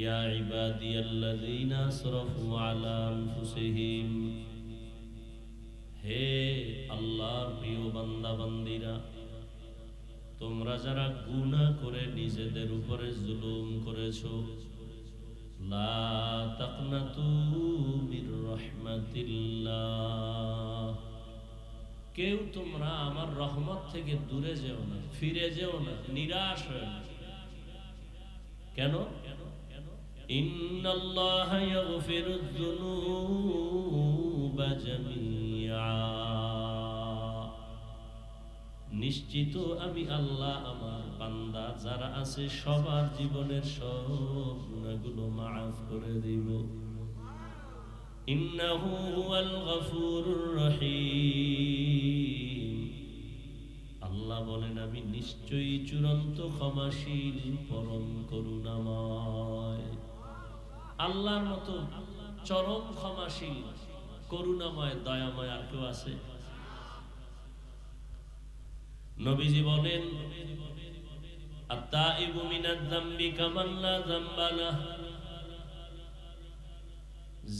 يا عبادي الذين اسرفوا على انفسهم হে আল্লাহর প্রিয় বান্দা বান্দিরা তোমরা যারা গুনাহ করে নিজেদের উপরে জুলুম করেছো লা তাকনাতু মির রাহমাতিল্লাহ কেউ তোমরা আমার রহমত থেকে দূরে যেও না ফিরে যেও না নিরাশ হয়ে না কেন ইন্নাল্লাহ ইয়াগফিরু যুনুবা জামিআ। নিশ্চিত আমি আল্লাহ আমার বান্দা, যারা আছে সবার জীবনের সব গুণাগুলো মাফ করে দিব। ইন্নাহু হুয়াল গফুরুর রহিম। আল্লাহ বলেন, আমি নিশ্চয়ই চূড়ান্ত ক্ষমাশীল, পরম করুণাময়। আল্লাহর মতো চরম ক্ষমাশীল, করুণাময়, দয়াময় আর কেউ আছে? নবীজি বলেন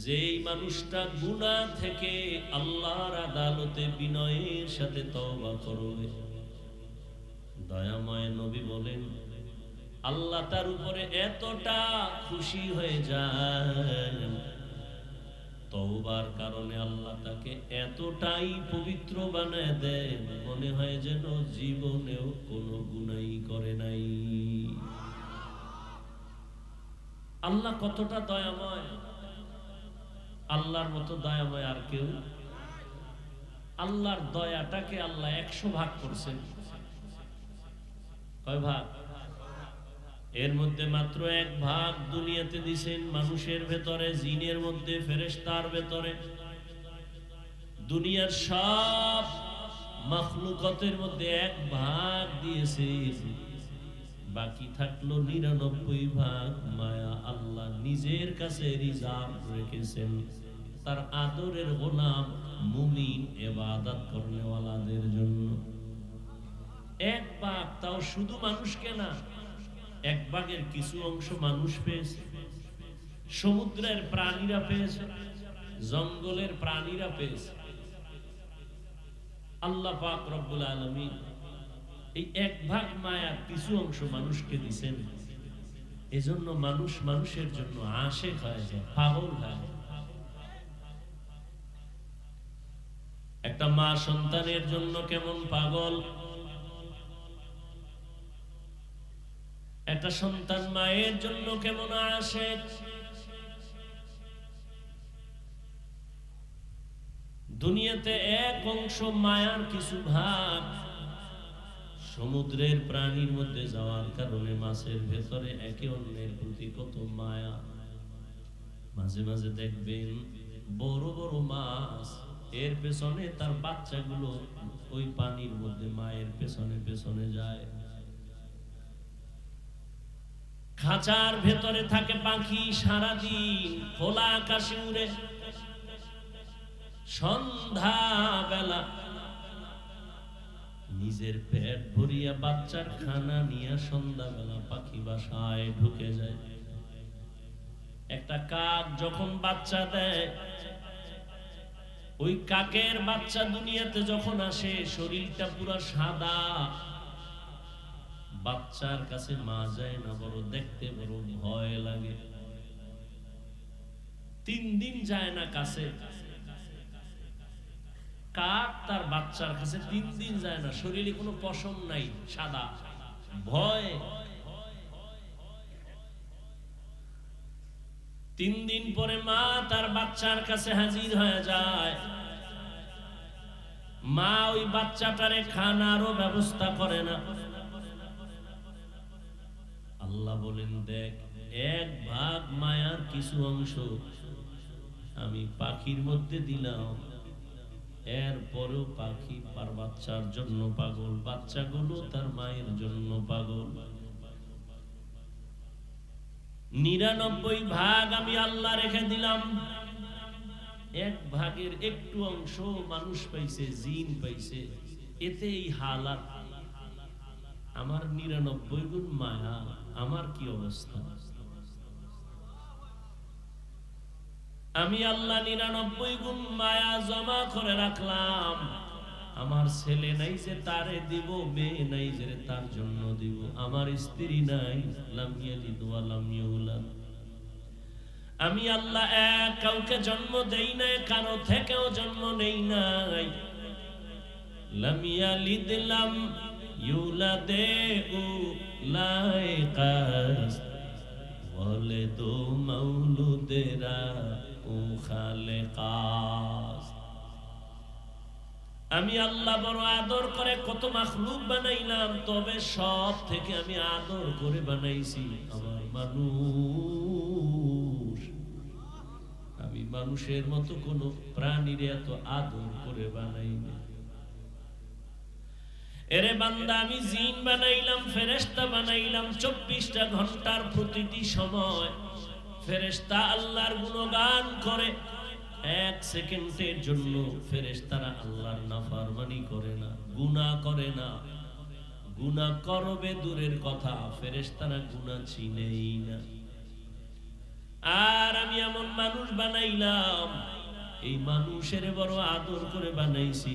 যেই মানুষটা গুনাহ থেকে আল্লাহর আদালতে বিনয়ের সাথে তওবা করবে। দয়াময় নবী বলেন আল্লাহ তার উপরে এতটা খুশি হয়ে যান তওবার কারণে আল্লাহ তাকে এতটাই পবিত্র বানায় দেন, মনে হয় যেন জীবনেও কোনো গুনাই করে নাই। আল্লাহ কতটা দয়াময়? আল্লাহর মতো দয়াময় আর কেউ? আল্লাহর দয়াটাকে আল্লাহ একশো ভাগ করছেন। কয় ভাগ? এর মধ্যে মাত্র এক ভাগ দুনিয়াতে দিছেন মানুষের ভেতরে, জিনের মধ্যে, ফেরেশতার ভেতরে। দুনিয়ার সব মখলুকতের মধ্যে এক ভাগ দিয়েছে। বাকি থাকল নিরানব্বই ভাগ মায়া। আল্লাহ নিজের কাছে রিজার্ভ রেখেছেন। তার আদরের গোলাম মুমিন এবাদত করনেওয়ালাদের জন্য। এক ভাগ তাও শুধু মানুষকে না এক ভাগের কিছু অংশ মানুষ পেয়েছে। সমুদ্রের প্রাণীরা পেয়েছে, জঙ্গলের প্রাণীরা পেয়েছে। আল্লাহ পাক রব্বুল আলমিন এই এক ভাগ মায়ার কিছু অংশ মানুষকে দিছেন। এজন্য মানুষ মানুষের জন্য আশেক হয়ে যায়, পাগল হয়ে একটা মা সন্তানের জন্য কেমন পাগল? একটা সন্তান মায়ের জন্য কেমন আসে? দুনিয়াতে এক অংশ মায়ার কিছু ভাগ সমুদ্রের প্রাণীর মধ্যে যাওয়ার কারণে মাছের ভেতরে একে অন্যের প্রতি কত মায়া। মাঝে মাঝে দেখবেন বড় বড় মাছ, এর পেছনে তার বাচ্চাগুলো ওই পানির মধ্যে মায়ের পেছনে পেছনে যায়। খাঁচার ভেতরে থাকে পাখি সারাদিন, খোলা আকাশে উড়ে। সন্ধ্যা বেলা নিজের পেট ভরিয়া বাচ্চার খানা নিয়ে সন্ধ্যাবেলা পাখি বাসায় ঢুকে যায়। একটা কাক যখন বাচ্চা দেয়, ওই কাকের বাচ্চা দুনিয়াতে যখন আসে, শরীরটা পুরো সাদা। বাচ্চার কাছে মা যায় না, বড় দেখতে বড় ভয় লাগে। তিন দিন যায় না কাছে। কাক তার বাচ্চার কাছে তিন দিন যায় না, শরীরে কোনো পশম নাই, সাদা। ভয়। তিন দিন পরে মা তার বাচ্চার কাছে হাজির হয়ে যায়। মা ওই বাচ্চাটারে খানারও ব্যবস্থা করে না। বলেন, দেখ, এক ভাগ মায়ার কিছু অংশ আমি পাখির মধ্যে দিলাম। এরপরেও পাখি তার বাচ্চার জন্য পাগল, বাচ্চাগুলো তার মায়ের জন্য পাগল। নিরানব্বই ভাগ আমি আল্লাহ রেখে দিলাম। এক ভাগের একটু অংশ মানুষ পাইছে, জিন পাইছে। এতে এই হালাত। আমার নিরানব্বই গুণ মায়া আমার কি অবস্থা? আমি আল্লাহ নিরানব্বই গুণ মায়া জমা করে রাখলাম। আমার ছেলে নাই যে তারে দিব, মেয়ে নাই যে তার জন্য দিব। আমার স্ত্রী নাই, লাম ইয়ালিদ ওয়া লাম আমি আল্লাহ এক, কাউকে জন্ম দেই নাই, কারও থেকেও জন্ম নেই নাই। লাম ইয়ালিদ লাইকাস বলে তো মাউলুদেরা ও খালেকাস আমি আল্লাহ বড় আদর করে কত মাখলুক বানাইলাম, তবে সব থেকে আমি আদর করে বানাইছি আমার মানুষ। আমি মানুষের মতো কোনো প্রাণীর এত আদর করে বানাইনি এরে বান্দা, আমি জিন বানাইলাম, ফেরেশতা বানাইলাম, চব্বিশটা ঘণ্টার প্রতিটি সময়। ফেরেশতা আল্লাহর গুণগান করে। এক সেকেন্ডের জন্য ফেরেশতারা আল্লাহর নাফরমানি করে না, গুনাহ করে না। গুনাহ করবে দূরের কথা, ফেরেশতারা গুনাহ চিনেই না। আর আমি এমন মানুষ বানাইলাম, এই মানুষের বড় আদর করে বানাইছি।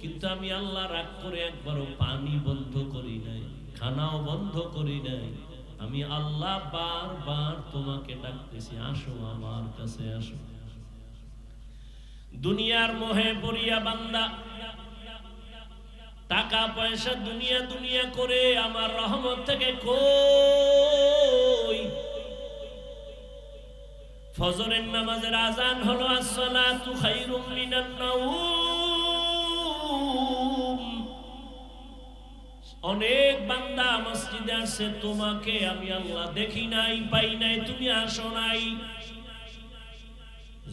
কিন্তু আমি আল্লাহ রাগ করে একবারও পানি বন্ধ করি নাই, খানাও বন্ধ করি নাই। আমি আল্লাহ বারবার তোমাকে ডাকতেছি, আসো আমার কাছে আসো। দুনিয়ার মোহে পড়িয়া বান্দা, টাকা পয়সা দুনিয়া দুনিয়া করে আমার রহমত থেকে কই? ফজরের নামাজের আজান হলো, আসসালাতু খায়রুম মিনান নাউম। অনেক বান্দা মসজিদে আসছে তোমাকে আমি আল্লাহ দেখি নাই, পাই নাই, তুমি আসো নাই।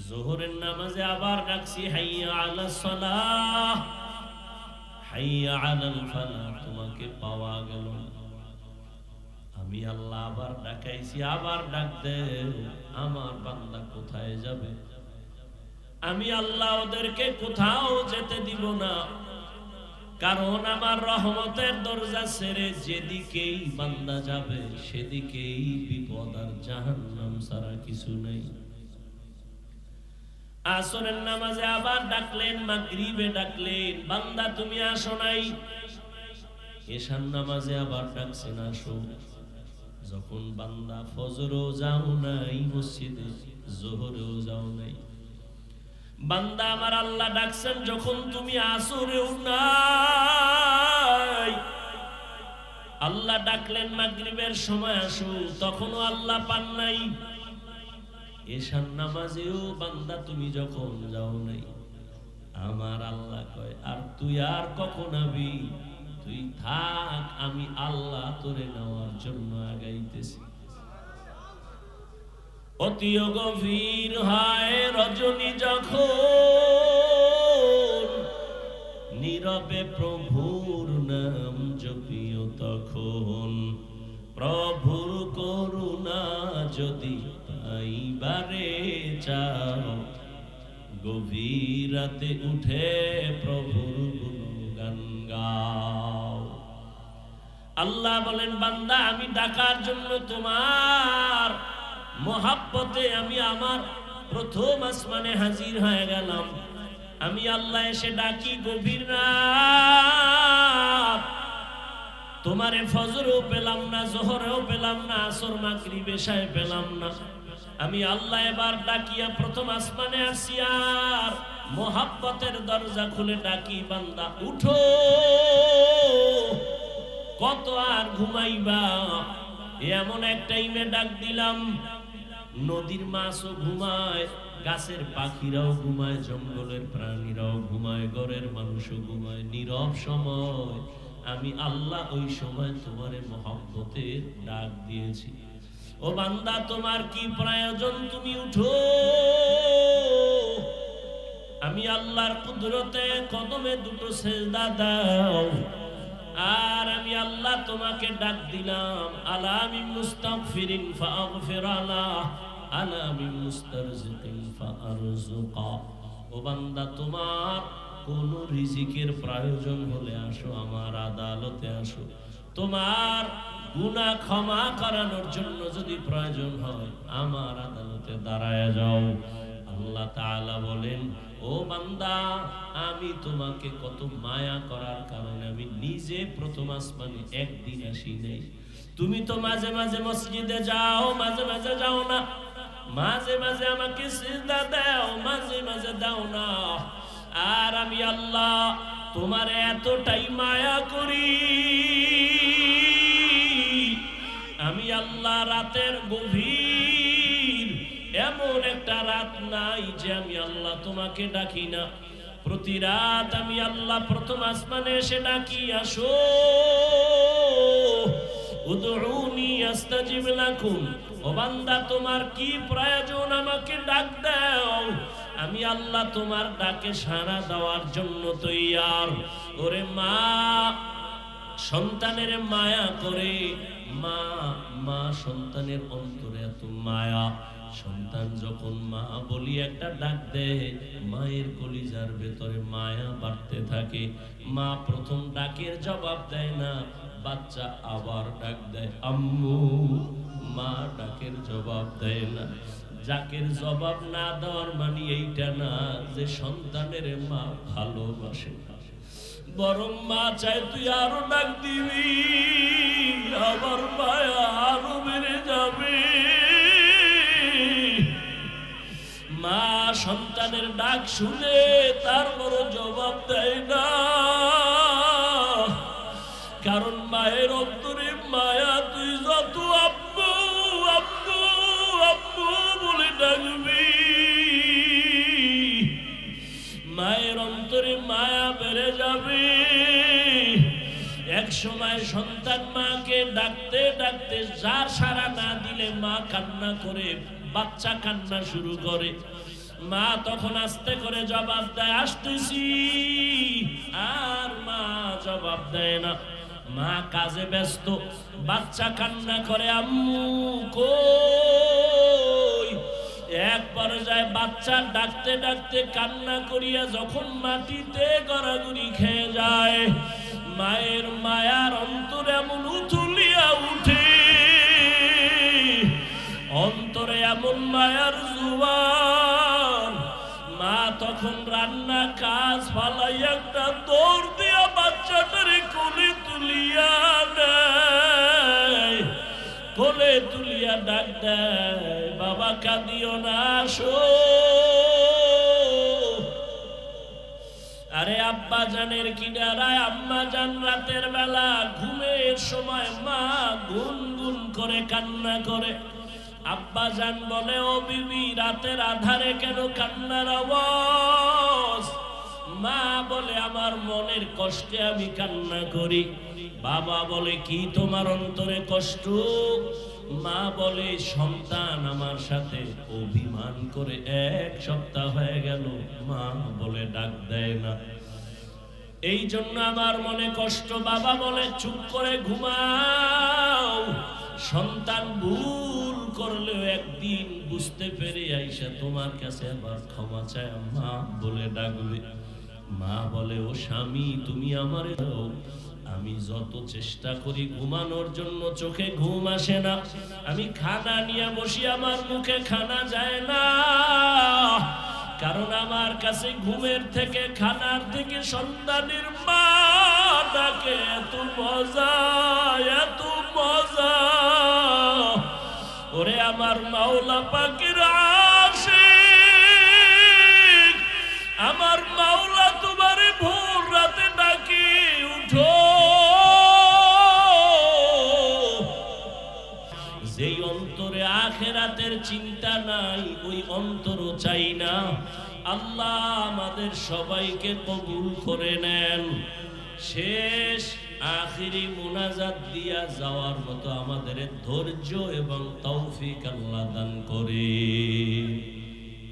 জোহরের নামাজে আবার ডাকছি, হাইয়া আলা সালাহ, হাইয়া আলাল ফালাহ, তোমাকে পাওয়া গেল আমি আল্লাহ আবার ডাকাইছি, আবার ডাক দে আমার বান্দা কোথায় যাবে? আমি আল্লাহ ওদেরকে কোথাও যেতে দিব না। কারণ আমার রহমতের দরজা ছেড়ে যেদিকেই বান্দা যাবে, সেদিকেই বিপদ আর জাহান্নাম ছাড়া কিছু নেই। আসরের নামাজে আবার ডাকলেন, মাগরিবে ডাকলেন, বান্দা তুমি আসো নাই। এশার নামাজে আবার ডাকছেন, আসো। যখন বান্দা ফজরও যাও নাই, মসজিদে জোহরেও যাও নাই। বান্দা আমার আল্লাহ ডাকছেন, যখন তুমি আসরেও নাই আল্লাহ ডাকলেন, মাগরিবের সময় আসো। তখনও আল্লাহ পান নাই। এশার নামাজেও বান্দা, তুমি যখন যাও নাই। আমার আল্লাহ কয়, আর তুই আর কখন আবি? তুই থাক, আমি আল্লাহ তোরে নেওয়ার জন্য আগাইতেছি। অতি গভীর হয় রজনী যখন নীরবে প্রভুর নাম জপিও তখন, প্রভুর করুণা যদি পাইবারে চাও গভীর রাতে উঠে প্রভুর গাও। আল্লাহ বলেন, বান্দা, আমি ডাকার জন্য তোমার মহাব্বতে আমি আমার প্রথম আসমানে হাজির হয়ে গেলাম। আমি আল্লাহ এসে ডাকি, গভীর রাত, তোমারে ফজরও পেলাম না, জোহরেও পেলাম না, আসর মাকরি বেশায় পেলাম না। আমি আল্লাহ এবার ডাকিয়া প্রথম আসমানে আসি আর মোহাব্বতের দরজা খুলে ডাকি, বান্দা, উঠো, কত আর ঘুমাইবা? এমন এক টাইমে ডাক দিলাম। নদীর মাছও ঘুমায়, গাছের পাখিরাও ঘুমায়, জঙ্গলের প্রাণীরাও ঘুমায়, ঘরের মানুষও ঘুমায়। নীরব সময়, আমি আল্লাহ ওই সময় তোমারে মহব্বতের ডাক দিয়েছি। ও বান্দা, তোমার কি প্রয়োজন? তুমি উঠো। আমি আল্লাহর কুদরতে কদমে দুটো সেজদা দাও। আর আমি আল্লাহ তোমাকে ডাক দিলাম আলামি মুস্তাগফিরিন ফাগফির আলা আলামি মুস্তারজিকিন ফারজুকা ও বান্দা, তোমার কোন রিজিকের প্রয়োজন হলে আসো, আমার আদালতে আসো। তোমার গুনাহ ক্ষমা করানোর জন্য যদি প্রয়োজন হয়, আমার আদালতে দাঁড়ায় যাও। আল্লাহ তাআলা বলেন, ও বান্দা, আমি তোমাকে কত মায়া করার কারণে আমি নিজে প্রথম আসমানে একদিন আসি নাই। তুমি তো মাঝে মাঝে মসজিদে যাও, মাঝে মাঝে যাও না। মাঝে মাঝে আমাকে সিজদা দাও, মাঝে মাঝে দাও না। আর আমি আল্লাহ তোমার এতটাই মায়া করি। আমি আল্লাহ রাতের গভীর রাত নাই যে আমি আল্লাহ তোমাকে ডাকি না। প্রতি রাত আমি আল্লাহ প্রথম আসমানে এসে ডাকি, আসো আমি আল্লাহ তোমার ডাকে সাড়া দেওয়ার জন্য তৈয়ার। ওরে মা, সন্তানের মায়া করে। মা মা সন্তানের অন্তরে এত মায়া। সন্তান যখন মা বলি একটা ডাক দেয়, মায়ের কলিজার ভেতরে মায়া বাড়তে থাকে। মা প্রথম ডাকের জবাব দেয় না, বাচ্চা আবার ডাক দেয়, আম্মু, মা ডাকের জবাব দেয় না। যাকের জবাব না দেওয়ার মানে এইটা না যে সন্তানের মা ভালোবাসে বরং মা চাই তুই আরও ডাক দিবি, আবার মায়া আরও বেড়ে যাবে। সন্তানের ডাক শুনে তার বড় জবাব দেয় না। কারণ মায়ের অন্তরে মায়া, তুই যত আব্বু আব্বু আব্বু বলে ডাকবি। মায়ের অন্তরে মায়া বেড়ে যাবে। এক সময় সন্তান মাকে ডাকতে ডাকতে যার সারা না দিলে মা কান্না করে, বাচ্চা কান্না শুরু করে। মা তখন আস্তে করে জবাব দেয়, আসতেছি। আর মা জবাব দেয় না। মা কাজে ব্যস্ত, বাচ্চা কান্না করে, আম্মু কই? এক পর্যায়ে বাচ্চা ডাকতে ডাকতে কান্না করিয়া যখন মাটিতে গড়াগড়ি খেয়ে যায়, মায়ের মায়ার অন্তর এমন উথুলিয়া উঠে। অন্তরে এমন মায়ার মা তখন রান্না কাজ ফালাই একটা দৌড় দিয়া বাচ্চাটারে কোলে তুলিয়া নেয় কোলে তুলিয়া ডাক দেয়, বাবা, কাঁদিও না, আসো। আরে আব্বা জানের কিনারায় আম্মা জান রাতের বেলা ঘুমের সময় মা গুন গুন করে কান্না করে। আব্বা জান বলে, ও বিবি, রাতের আধারে কেন কান্নার আওয়াজ? মা বলে, আমার মনের কষ্টে আমি কান্না করি। বাবা বলে, কি তোমার অন্তরে কষ্ট? মা বলে, সন্তান আমার সাথে অভিমান করে এক সপ্তাহ হয়ে গেল। মা বলে, ডাক দেয় না। এই জন্য আমার মনে কষ্ট। বাবা বলে, চুপ করে ঘুমাও। সন্তান ভুল করলেও একদিন বুঝতে পেরে আইসা, তোমার কাছে আবার ক্ষমা চায় মা বলে ডাকবে। মা বলে, ও স্বামী, তুমি আমারে আমি যত চেষ্টা করি ঘুমানোর জন্য চোখে ঘুম আসে না। আমি খানা নিয়ে বসি, আমার মুখে খানা যায় না। কারণ আমার কাছে ঘুমের থেকে, খানার থেকে সন্তানের মা ডাকে, এত মজা এত মজা। আমার মাওলা পাখির আশিক। আমার মাওলা তোমারে ভোর রাতে ডাকি, উঠো। যেই অন্তরে আখেরাতের চিন্তা নাই, ওই অন্তরও চাই না। আল্লাহ আমাদের সবাইকে কবুল করে নেন। শেষ আখিরি মুনাজাত দিয়া যাওয়ার মতো আমাদের ধৈর্য এবং তৌফিক আল্লাহ দান করে।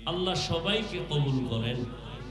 আল্লাহ সবাইকে কবুল করেন।